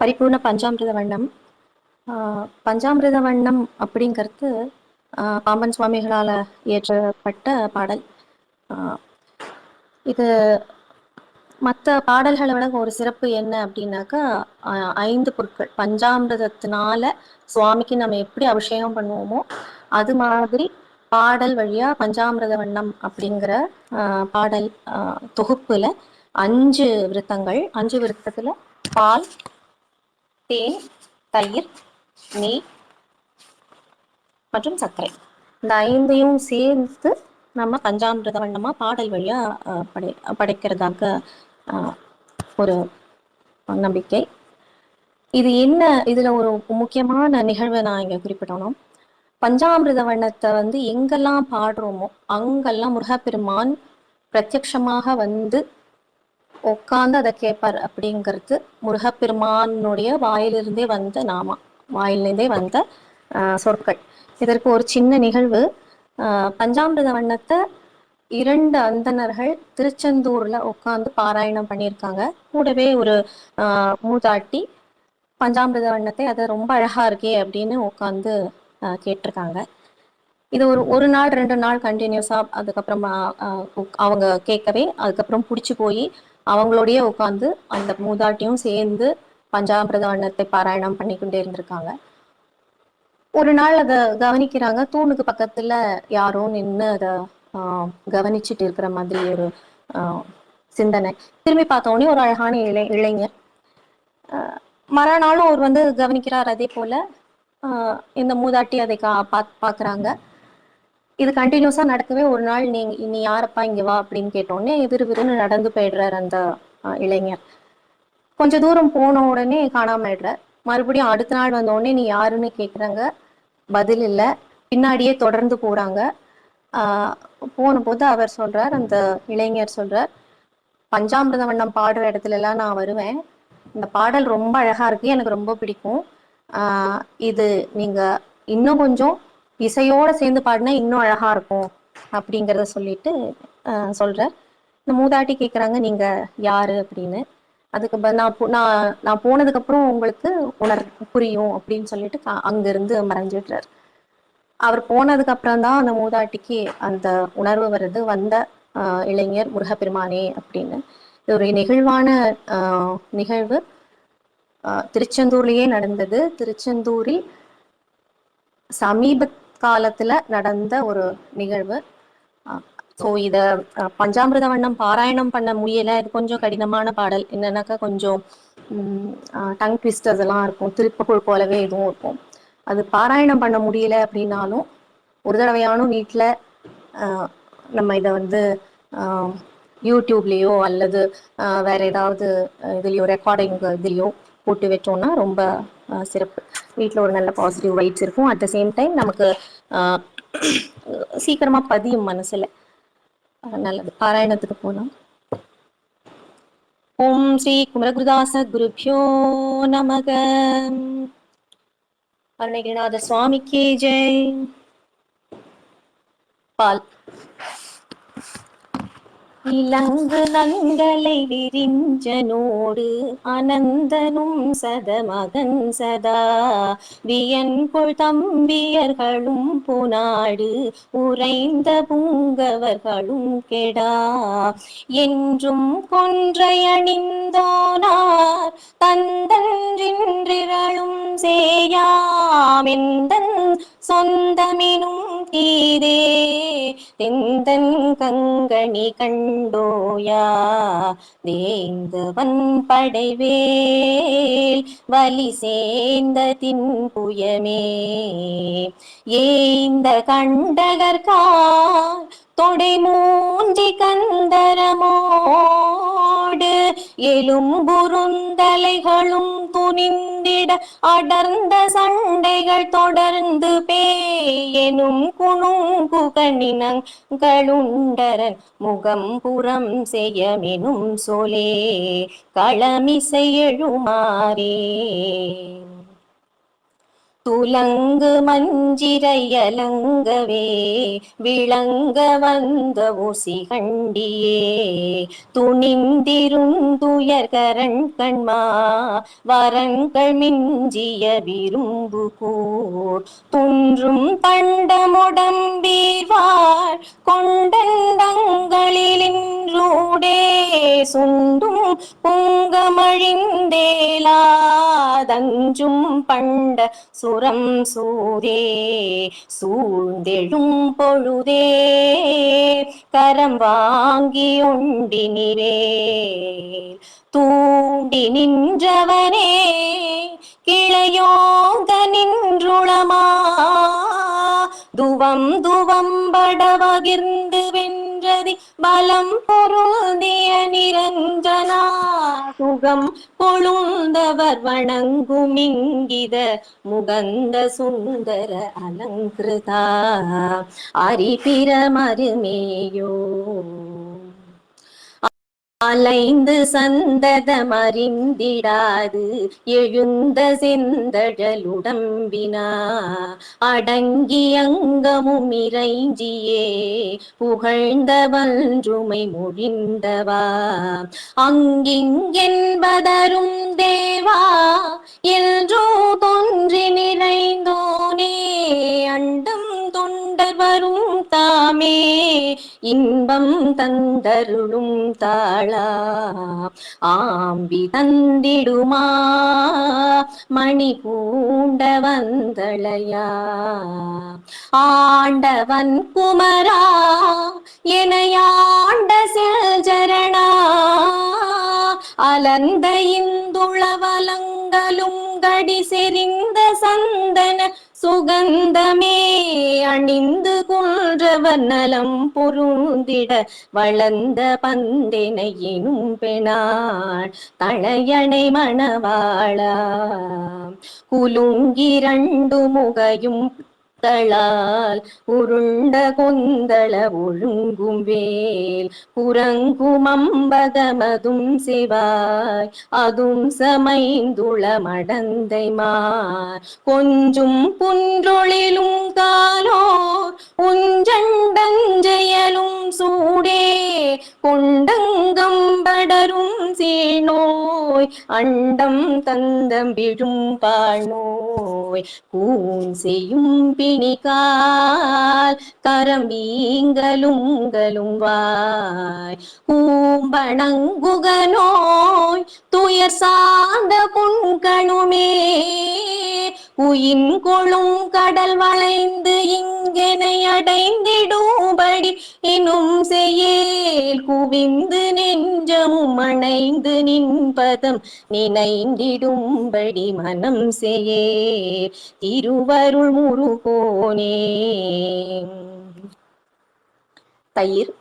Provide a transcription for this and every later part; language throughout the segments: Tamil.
பரிபூர்ண பஞ்சாமிர்த வண்ணம் ஆஹ் வண்ணம் அப்படிங்கிறது ஆஹ் பாம்பன் சுவாமிகளால் இயற்றப்பட்ட பாடல். ஆஹ் இது மற்ற பாடல்களை விட ஒரு சிறப்பு என்ன அப்படின்னாக்கா ஐந்து பொருட்கள். பஞ்சாமிர்தத்தினால சுவாமிக்கு நம்ம எப்படி அபிஷேகம் பண்ணுவோமோ அது மாதிரி பாடல் வழியா பஞ்சாமிரத வண்ணம் அப்படிங்கிற ஆஹ் பாடல் ஆஹ் தொகுப்புல அஞ்சு விருத்தங்கள் அஞ்சு விருத்தத்துல பால் தேன் தயிர் நெய் மற்றும் சர்க்கரை. இந்த ஐந்தையும் சேர்த்து நம்ம பஞ்சாமிரத வண்ணமா பாடல் வழியா படை படைக்கிறதாக ஒரு நம்பிக்கை. இது என்ன இதுல ஒரு முக்கியமான நிகழ்வை நான் இங்க குறிப்பிடணும். பஞ்சாமிரத வண்ணத்தை வந்து எங்கெல்லாம் பாடுறோமோ அங்கெல்லாம் முருகப்பெருமான் பிரத்யக்ஷமாக வந்து உட்காந்து அதை கேட்பார் அப்படிங்கிறது முருகப்பெருமானுடைய வாயிலிருந்தே வந்த நாமா வாயிலிருந்தே வந்த ஆஹ் சொற்கள். இதற்கு ஒரு சின்ன நிகழ்வு. ஆஹ் வண்ணத்தை இரண்டு அந்தனர்கள் திருச்செந்தூர்ல உட்கார்ந்து பாராயணம் பண்ணியிருக்காங்க. கூடவே ஒரு ஆஹ் மூதாட்டி பஞ்சாமிரத வண்ணத்தை அது ரொம்ப அழகா இருக்கே அப்படின்னு உட்காந்து கேட்டிருக்காங்க. இது ஒரு ஒரு நாள் ரெண்டு நாள் கண்டினியூஸா அதுக்கப்புறம் அவங்க கேட்கவே அதுக்கப்புறம் பிடிச்சி போய் அவங்களோடயே உட்காந்து அந்த மூதாட்டியும் சேர்ந்து பஞ்சாமிர்த வண்ணத்தை பாராயணம் பண்ணிக்கொண்டே இருந்திருக்காங்க. ஒரு நாள் அதை கவனிக்கிறாங்க. தூணுக்கு பக்கத்துல யாரோ நின்று அதை கவனிச்சுட்டு இருக்கிற மாதிரி ஒரு ஆஹ் சிந்தனை. திரும்பி பார்த்த உடனே ஒரு அழகான இளை இளைஞர். ஆஹ் மறுநாளும் அவர் வந்து கவனிக்கிறார் அதே போல. ஆஹ் இந்த மூதாட்டி அதை கா பா பாக்குறாங்க. இது கண்டினியூஸா நடக்கவே ஒரு நாள் நீங்க நீ யாரப்பா இங்க வா அப்படின்னு கேட்டோடனே விறுவிறுன்னு நடந்து போயிடுறார் அந்த இளைஞர். கொஞ்ச தூரம் போன உடனே காணாம ஆயிடுறார் மறுபடியும் அடுத்த நாள் வந்த உடனே நீ யாருன்னு கேக்குறாங்க. பதில் இல்ல. பின்னாடியே தொடர்ந்து போறாங்க. போன போது அவர் சொல்றார் அந்த இளைஞர் சொல்றார் பஞ்சாமிரத வண்ணம் பாடுற இடத்துல எல்லாம் நான் வருவேன். இந்த பாடல் ரொம்ப அழகா இருக்கு. எனக்கு ரொம்ப பிடிக்கும். இது நீங்க இன்னும் கொஞ்சம் இசையோட சேர்ந்து பாடினா இன்னும் அழகா இருக்கும் அப்படிங்கிறத சொல்லிட்டு ஆஹ் சொல்றார் இந்த மூதாட்டி கேக்குறாங்க நீங்க யாரு அப்படின்னு. அதுக்கு நான் போ- நான் நான் போனதுக்கு அப்புறம் உங்களுக்கு உணர் புரியும் அப்படின்னு சொல்லிட்டு அங்கிருந்து மறைஞ்சிடுறார். அவர் போனதுக்கு அப்புறம் தான் அந்த மூதாட்டிக்கு அந்த உணர்வு வருது வந்த ஆஹ் இளைஞர் முருகப்பெருமானே அப்படின்னு. இது ஒரு நெகிழ்வான ஆஹ் நிகழ்வு. ஆஹ் திருச்செந்தூர்லயே நடந்தது. திருச்செந்தூரில் சமீப காலத்துல நடந்த ஒரு நிகழ்வு. ஸோ இத பஞ்சாமிரத பஞ்சாமிர்த வண்ணம் பாராயணம் பண்ண முடியல இது கொஞ்சம் கடினமான பாடல். என்னன்னாக்கா கொஞ்சம் டங் ட்விஸ்டர்ஸ் எல்லாம் இருக்கும். திருப்பகுள் போலவே இதுவும் இருக்கும். அது பாராயணம் பண்ண முடியல அப்படின்னாலும் ஒரு தடவையானும் வீட்டில் நம்ம இதை வந்து யூடியூப்லேயோ அல்லது வேற ஏதாவது இதுலேயோ ரெக்கார்டிங் இதுலேயோ போட்டு வச்சோம்னா ரொம்ப சிறப்பு. வீட்டில் ஒரு நல்ல பாசிட்டிவ் வைப்ஸ் இருக்கும். அட் த சேம் டைம் நமக்கு ஆஹ், சீக்கிரமா பதியும் மனசுல. நல்லது. பாராயணத்துக்கு போகலாம் ஓம் ஸ்ரீ குமரகுருதாச குருபியோ நமக. அருணகிரிநாத சுவாமிக்கு ஜெய். பால். இலங்கு நங்களை விரிஞ்சனோடு அனந்தனும் சதமகன் சதா. வியன்கொள் தம்பியர்களும் புனாடு உறைந்த பூங்கவர்களும் கெடா. என்றும் கொன்றையணிந்தோனார் தந்தன்றின்றிரளும் சேயாமெந்தன் சொந்தமினும் தீதே தெந்தன் கங்கணி கண் கண்டோயா வேந்தவன் படைவேல் வலி சேர்ந்த தின்புயமே ஏந்த கண்டகர்கார் தொடை மூஞ்சி கந்தரமோடு எலும்புருந்தலைகளும் துணிந்திட அடர்ந்த சண்டைகள் தொடர்ந்து பேயெனும் குணுங்குகணினங்களுண்டரன் முகம் புறம் செய்யமெனும் சொலே களமிசை எழுமாறே. துலங்கு மஞ்சிரையலங்கவே விளங்க வந்த ஊசி கண்டியே. துணிந்திருந்துயர்கரண் கண்மா வரங்கள் மிஞ்சிய விரும்பு கூர். துன்றும் பண்டமுடம்பீர்வார் கொண்ட சுண்டும் பொங்கமழிந்தேலாதஞ்சும் பண்ட சுரம் சூதே சூழ்ந்தெழும் பொழுதே கரம் வாங்கி உண்டினிரே தூண்டி நின்றவனே கிளையோங்க நின்றுளமா துவம் துவம் படவகிர்ந்து வென்றதி பலம் பொருந்திய நிரஞ்சனா? சுகம் பொழுந்தவர் வணங்கும் இங்கித முகந்த சுந்தர அலங்கிருதா அரிபிர மருமேயோ அலைந்து சந்ததமறிந்திடாது எழுந்த செந்தழலுடம்பினா அடங்கி அங்கமும் இறைஞ்சியே புகழ்ந்த வன்றுமை மொழிந்தவா? அங்கிங்கென்பதரும் தேவா என்றோ தோன்றி நிறைந்தோனே அண்டம் தொண்டர் வரும் தாமே இன்பம் தந்தருளும் தாளா. ஆம்பி தந்திடுமா மணி பூண்ட வந்தளையா. ஆண்டவன் குமரா எனையாண்ட செல்ஜரணா அலந்த இந்துளவலங்களும் கடி செறிந்த சந்தன சுகந்தமே அணிந்து கொன்றவர் நலம் பொருந்திட வளர்ந்த பந்தெனையினும் பெணாள் தழையணை மணவாளா. குலுங்கிரண்டு முகையும் தளால் உருண்ட கொந்தள ஒழுங்கும் வேல். குரங்கும் அம்பகமதும் சிவாய். அதும் சமைந்துள மடந்தை மார். கொஞ்சும் புன்றொழிலும் காலோர். உஞ்சண்டஞ்செயலும் சூடே. கொண்டங்கம் படரும் சீனோய் அண்டம் தந்தம் விழும் பாழ்நோய். கூன் செய்யும் பி பிணிகால் கரம் வீங்கலுங்கலும் வாய். கூம்பணங்குகனோய் துயர் சார்ந்த புண்கணுமே உயின்கொழும் கடல் வளைந்து இங்கெனை அடைந்திடும்படி இன்னும் செய்யேல் குவிந்து நெஞ்சமும் அணைந்து நின்பதம் நினைந்திடும்படி மனம் செய்யேல் திருவருள் முருகோனே. தயிர்.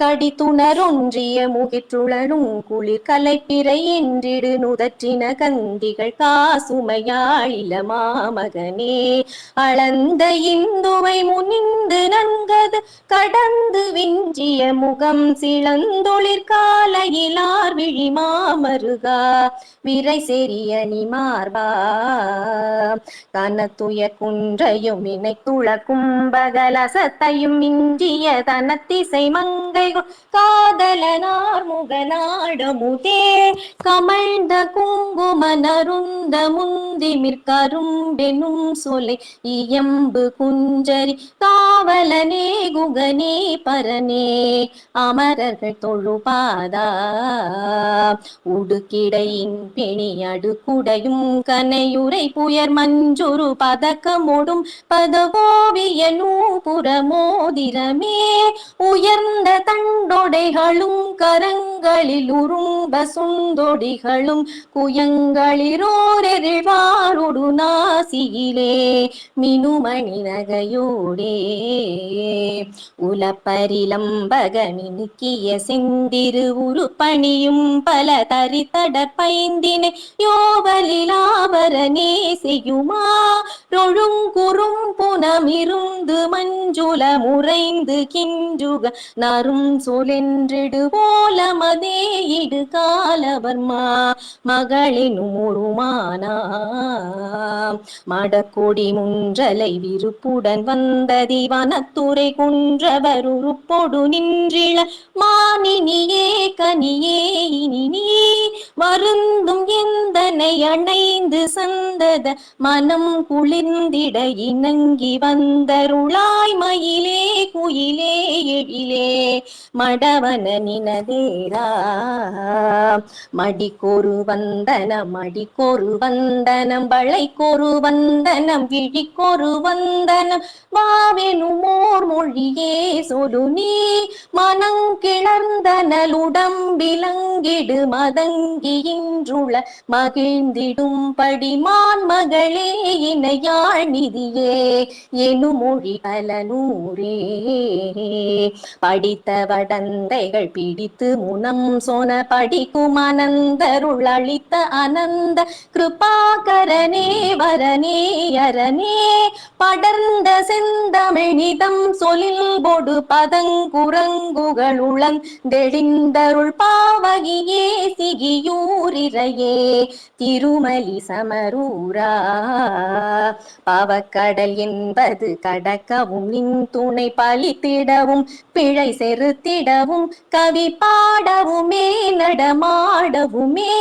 கடித்துணரொன்றிய முகிற்றுளரும் குளிர் கலைப்பிறை என்றிடு நுதற்றின கந்திகள் காசுமையாழில மாமகனே. அளந்த இந்துவை முனிந்து நன்கது கடந்து விஞ்சிய முகம் சிளந்தொழிற் காலையிலார் விழி மாமருகா. விரை செறியணி மார்பா கனத்துய குன்றையும் இணைத்துள கும்பகலசத்தையும் இஞ்சிய தனத்திசை மங்கை காதலனார் முகநாடமுதே. கமழ்ந்த குங்குமனருந்த முந்திமிர் கரும்பெனும் சொலை இயம்பு குஞ்சரி காவலனே குகனே பரனே. அமரர்கள் தொழுபாதா? உடுக்கிடையின் பிணி அடுக்குடையும் கனையுரை புயர் மஞ்சுரு பதக்கமோடும் பதவோவிய நூபுரமோதிரமே உயர்ந்த கண்டொடைகளும் கரங்களில் உரும்ப சுந்தொடிகளும் குயங்களிரோரெழிவாரொடு நாசியிலே மினுமணி நகையோடே. உலப்பரிலம்பகமினுக்கிய செந்திரு உருப்பணியும் பல தரித்தடற் பைந்தினை யோவலிலாபரனே செய்யுமா ரொழுங்குறும் புனமிருந்து மஞ்சுள முறைந்து கின்றுக நரும் சொலென்றிடு போலமதே இடு காலவர்மா மகளினும் ஒருமானா மடக்கொடி முன்றலை விருப்புடன் வந்ததி வனத்துறை குன்றவர் உருப்பொடு நின்றிள மானினியே கனியே இனி நீ வருந்தும் எந்தனை அணைந்து சந்தத மனம் குளிர்ந்திட இணங்கி வந்தருளாய் மயிலே குயிலே எழிலே. மடவன நினதேரா. மடிக்கொரு வந்தனம் மடிக்கொரு வந்தனம் வளைக்கொரு வந்தனம் விழிக்கொரு வந்தனம். வாவெனுமோர் மொழியே சொலு நீ. மனங்கிளர்ந்தனலுடம்பிலங்கிடு மதங்கி இன்றுள. மகிழ்ந்திடும் படிமான் மகளே இணையாழ் நிதியே. எனுமொழி பல நூறே படித்த வடந்தைகள் பிடித்து முனம் சோன படிக்கும் அனந்தருள் அளித்த அனந்த கிருபாகரனே வரனே அரணே. படர்ந்த செந்தமிழிதம் சொலில் பொடு பதங்குரங்குகள் உளந்தெளிந்தருள் பாவகியே சிகியூரிரையே திருமலி சமரூரா. பாவக்கடல் என்பது கடக்கவும் நின் துணை பலித்திடவும் பிழை செரு செருத்திடவும் கவி பாடவுமே நடமாடவுமே.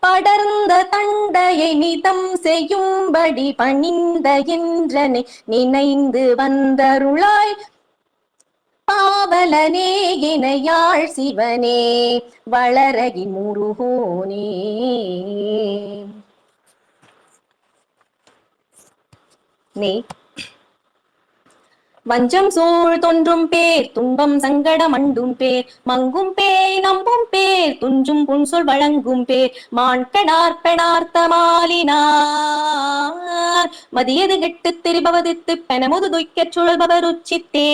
படர்ந்த தண்டையை நிதம் செய்யும்படி பணிந்த என்றனை நினைந்து வந்தருளாய். பாவலனே இணையாள் சிவனே வளரகி முருகோனே. நே வஞ்சம் சூழ் தொன்றும் பேர் துன்பம் சங்கடம் அண்டும் பேர். மங்கும் பேய் நம்பும் பேர் துஞ்சும் புன்சொல் வழங்கும் பேர். மான்கணார் பெணார்த்த மாலினார். மதியது கெட்டு திரிபவதித்து பெனமுது துய்க்கச் சுழல்பவர் உச்சித்தே.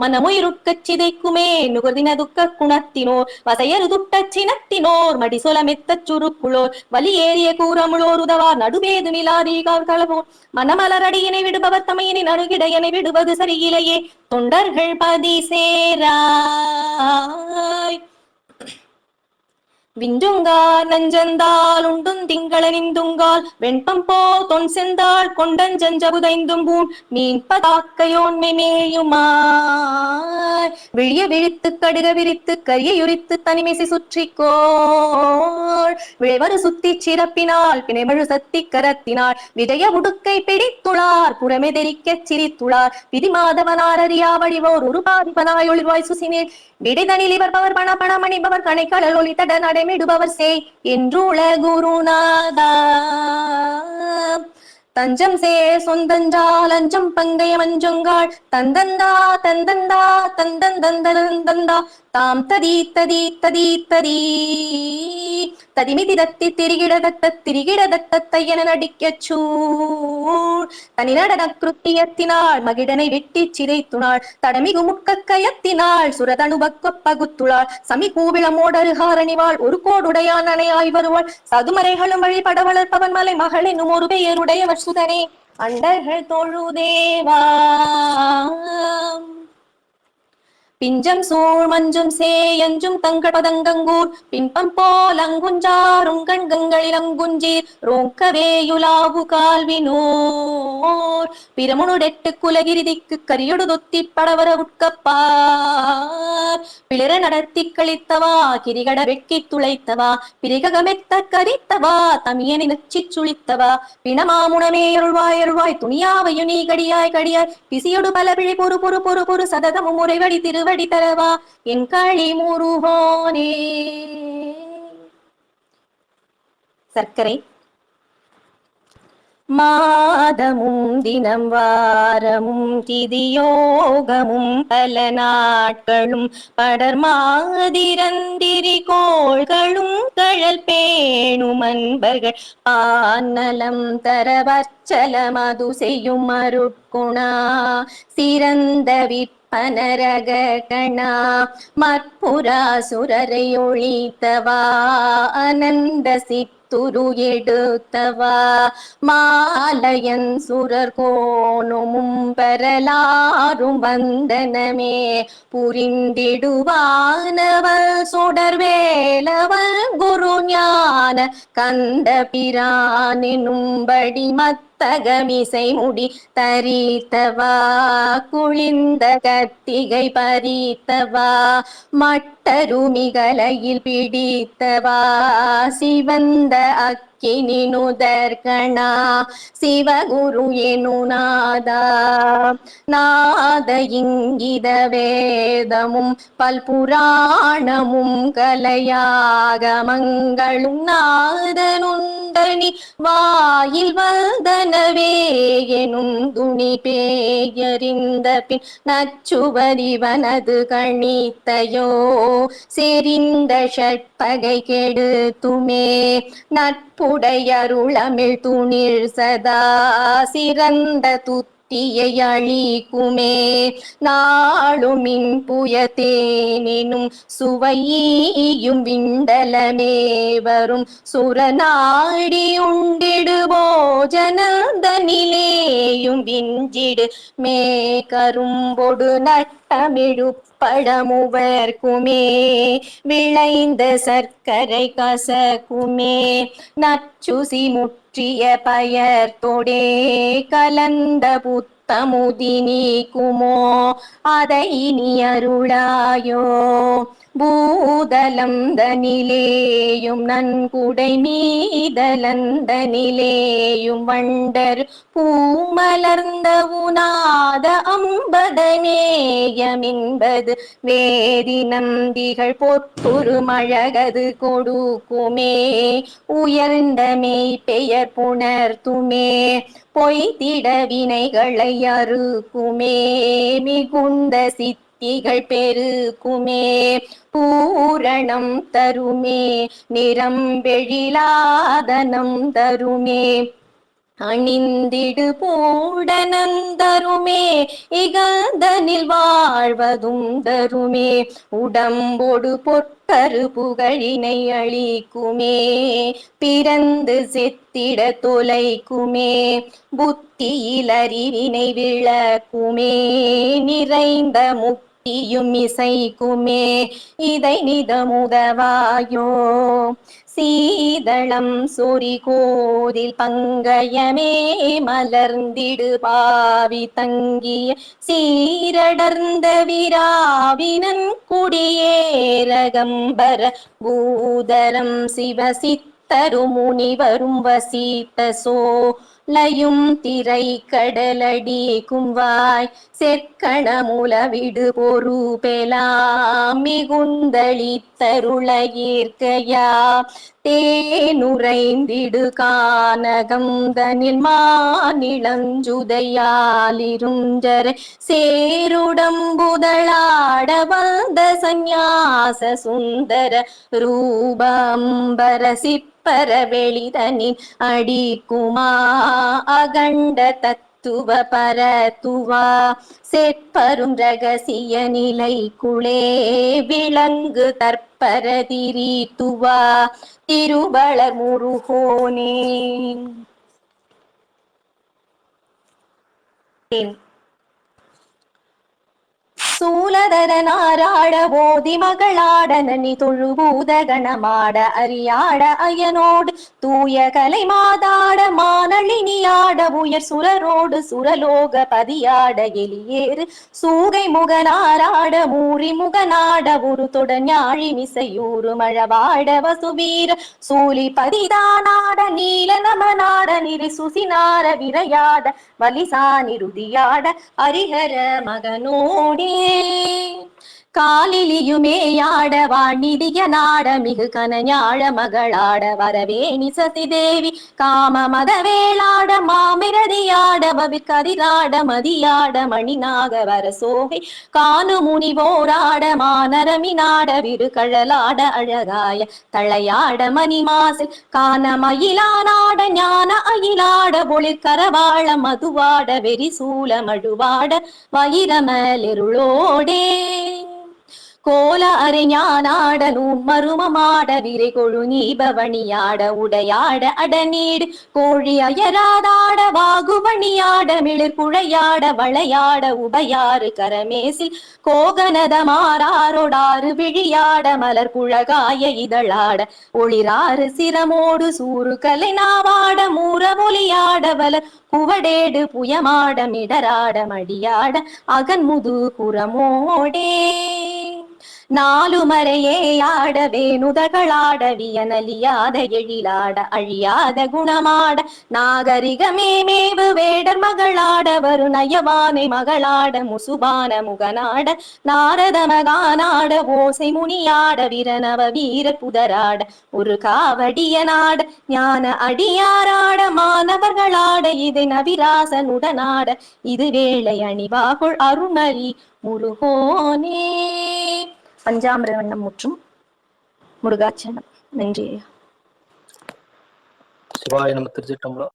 மனமுயிருக்கச் சிதைக்குமே நுகர்தின துக்க குணத்தினோர். வசையரு துட்டச் சினத்தினோர் மடிசொல மெத்தச் சுருக்குளோர். வலி ஏறிய கூறமுளோர் உதவார் நடுவேது நிலாதீகார் களவோர் மனமலரடியினை விடுபவர் தமையினை கிடையனை விடுவது சரியிலையே தொண்டர்கள் பதி சேராய். விஞ்சுங்கார் நஞ்சந்தால் உண்டும் திங்கள நிந்துங்கால் வெண்பம் போ தொன் செந்தாள் கொண்டஞ்சஞ்சபுதைந்தும் பூண் மீன் பதாக்கையோன்மை மேயுமாய் விழிய விழித்து கடுக விரித்து கரியயுரித்து தனிமிசை சுற்றிக்கோள். விளைவரு சுத்தி சிறப்பினால் பிணைமழு சத்தி கரத்தினாள் விஜய உடுக்கை பிடித்துளார் புறமே சிரித்துளார். விதிமாதவனார் அறியா வடிவோர் ஒரு பாதிபனாய் ஒளிர்வாய் சுசினேன் விடைதனில் இவர் பவர் பண பணமணிபவர் கணைக்கடல் ஒளித்தட நடைமிடுபவர் செய் என்றுள குருநாதா தஞ்சம் சே சொந்தஞ்சா லஞ்சம் பங்கைய மஞ்சுங்காள். தந்தந்தா தந்தந்தா தந்தன் தந்தந்தந்தா தாம் ததி ததி ததி ததி. ததிமிதி தத்தி திரிகிடதத்த திரிகிட தையன நடிக்கச் சூழ். தனிநடன கிருத்தியத்தினாள் மகிடனை வெட்டி சிதைத்துனாள். தடமிகு முக்க கயத்தினாள் சுரதனுபக்க பகுத்துளாள். சமி கூவிளமோடருகாரணிவாள் ஒரு கோடுடையான் அணையாய் வருவாள். சதுமறைகளும் வழிபட வளர்ப்பவன் மலை மகளினும் ஒரு பெயருடையவர் சுதனே அண்டர்கள் தொழுதேவா? பிஞ்சம் சூழ் மஞ்சும் சேயஞ்சும் தங்கள் பதங்கங்கூர் பிம்பம் போல் அங்குஞ்சாரும் கண்கங்களில் அங்குஞ்சீர். ரோங்கவேயுலாவு கால்வினோர். பிரமுனுடெட்டு குலகிரிதிக்கு கரியொடு தொத்தி படவர உட்கப்பார் பிளர நடத்தி கழித்தவா கிரிகட வெட்கி துளைத்தவா. பிரிகமெத்த கரித்தவா தமியனை நச்சி சுழித்தவா. பிணமாமுனமே அருள்வாய் அருள்வாய் துணியாவையு நீ கடியாய் கடியாய். பிசியொடு பல பிழை பொறு பொறு பொறு பொறு சததமும் உறைவடி திரு முறைவடி திருவடி தரவா என் களி முருகோனே. சர்க்கரை. மாதமும் தினம் வாரமும் திதியோகமும் பல நாட்களும் படர் மாதிரந்திரி கோள்களும் கழல் பேணும் அன்பர்கள் பாநலம் தர வச்சல மது செய்யும் அருட்குணா சிறந்த விற்ப பனரக கணா மற்புராசுரரை ஒழித்தவா அனந்த சித்துரு எடுத்தவா மாலயன் சுரர் கோணுமும் பெறலாரும் வந்தனமே புரிந்திடுவானவள் சுடர்வேலவள் குரு ஞான கந்த பிரானினும்படி மத் தகமிசை முடி தரித்தவா? குளிந்த கத்திகை பறித்தவா? மட்டருமிகலையில் பிடித்தவா? சிவந்த அக் அக்கினி நுதற்கணா சிவகுரு எனுநாதா நாத. இங்கித வேதமும் பல்புராணமும் கலையாகமங்களும் நாதனுந்தனி வாயில் வந்தனவே எனும் துணி பேயறிந்த பின் நச்சுவரிவனது கணித்தையோ செறிந்த ஷட்பகை கெடுத்துமே. நட்பு உடையருளமிழ் துணிர் சதா சிறந்த துத்தியை அழிக்குமே நாளுமின் புயத்தேனினும் சுவையும் விண்டலமே. வரும் சுரநாடி உண்டிடு போஜனந்தனிலேயும் விஞ்சிடு மே. கரும்பொடு நட்டமிழு படமுவர்க்குமே விளைந்த சர்க்கரை கசக்குமே. நச்சுசி போற்றிய பயர் தொடே கலந்த புத்த. புத்தமுதி நீக்குமோ அதை நீ அருளாயோ. பூதலந்த நிலேயும் நன்குடை மீதலந்த நிலேயும் வண்டர் பூமலர்ந்த உநாத அம்பதமேயமின்பது வேதி நந்திகள் பொற்புரு மழகது கொடுக்குமே. உயர்ந்த மெய் பெயர் புணர்த்துமே. பொய்திட வினைகளை அறுக்குமே. மிகுந்த சித்திகள் பெருக்குமே. பூரணம் தருமே. நிறம் வெழிலாதனம் தருமே. அணிந்திடு போடனந்தருமே இகந்தனில் வாழ்வதும் தருமே உடம்பொடு பொற்கரு புகழினை அழிக்குமே பிறந்து செத்திட தொலைக்குமே புத்தியில் அறிவினை விளக்குமே நிறைந்த முக்தியும் இசைக்குமே இதை நிதமுதவாயோ? சீதளம் சொறி கோதில் பங்கயமே மலர்ந்திடு பாவி தங்கிய சீரடர்ந்த விராவினன் குடியேரகம்பர பூதரம் சிவசித்தரு முனிவரும் வசித்த சோ லயும் திரை கடலடி கும்வாய் செற்கணமுலவிடு பொறுபெலாம் மிகுந்தளி ஈர்க்கையா தேனுரைந்திடு கானகம் தனில் மாநிலஞ்சுதையாலிருஞ்சரை சேருடம்புதளாட வந்த சந்நியாச சுந்தர ரூபம்பர சிப்பர வெளிதனின் அடிக்குமா? அகண்ட தத் துவ பரத்துவா? செப்பரும் ரகசிய நிலை குளே விளங்கு தற்பரதிரி துவா திருவளர் முருகோனே. சூலதர நாராட போதி மகளாட நனி தொழுபூத கணமாட அரியாட அயனோடு தூய கலை மாதாட மானளினியாட உயர் சுரரோடு சுரலோக பதியாட எலியேறு சூகை முகனாராட மூரி முகநாட ஒரு தொடஞாழி மிசையூறு மழவாட வசுவீர சூலி பதிதானாட நீல நமநாட நிறை சுசினார விரையாட வலிசானிருதியாட அரிஹர மகனோடே காலிலியுமேயாட வாணிதிய நாட மிகு கனஞாழ மகளாட வரவேணி சசி தேவி காம மத வேளாட மாமிரதியாட பவிர்கதிராட மதியாட மணிநாக வர சோகை. காணு முனிவோராட மானரமினாட விரு கழலாட அழகாய தளையாட மணிமாசில். காண மயிலானாட ஒளி கரவாழ மதுவாட வெறி சூல மழுவாட வைரமலிருளோடே கோல அரைஞானாடனும் மருமமாட விரை கொழு நீபவணியாட உடையாட அடநீடு. கோழி அயராதாட வாகுவணியாட மிளிர் குழையாட வளையாட உபையாறு கரமேசில். கோகனத மாறாரோடாறு விழியாட மலர் குழகாய இதழாட. ஒளிராறு சிரமோடு சூறு கலை நாவாட மூர ஒலியாட வலர் குவடேடு புயமாட மிடராட மடியாட அகன்முது குரமோடே நாலு மறையே ஆடவே நுதகளாட வியனலியாத எழிலாட அழியாத குணமாட நாகரிகமே மேவு வேடர் மகளாட வரு நயவானை மகளாட முசுபான முகநாட நாரத மகானாட ஓசை முனியாட விரனவ வீர புதராட ஒரு காவடிய நாட ஞான அடியாராட மாணவர்களாட இதை நவிராசனுடனாட இது வேளை அணிவாகுள் அருணரி முருகோனே பஞ்சாமிர வண்ணம் முற்றும் முருகாச்சனம் நன்றி ஐயா. சிவாய நம்ம திருச்சிட்டம்பலம்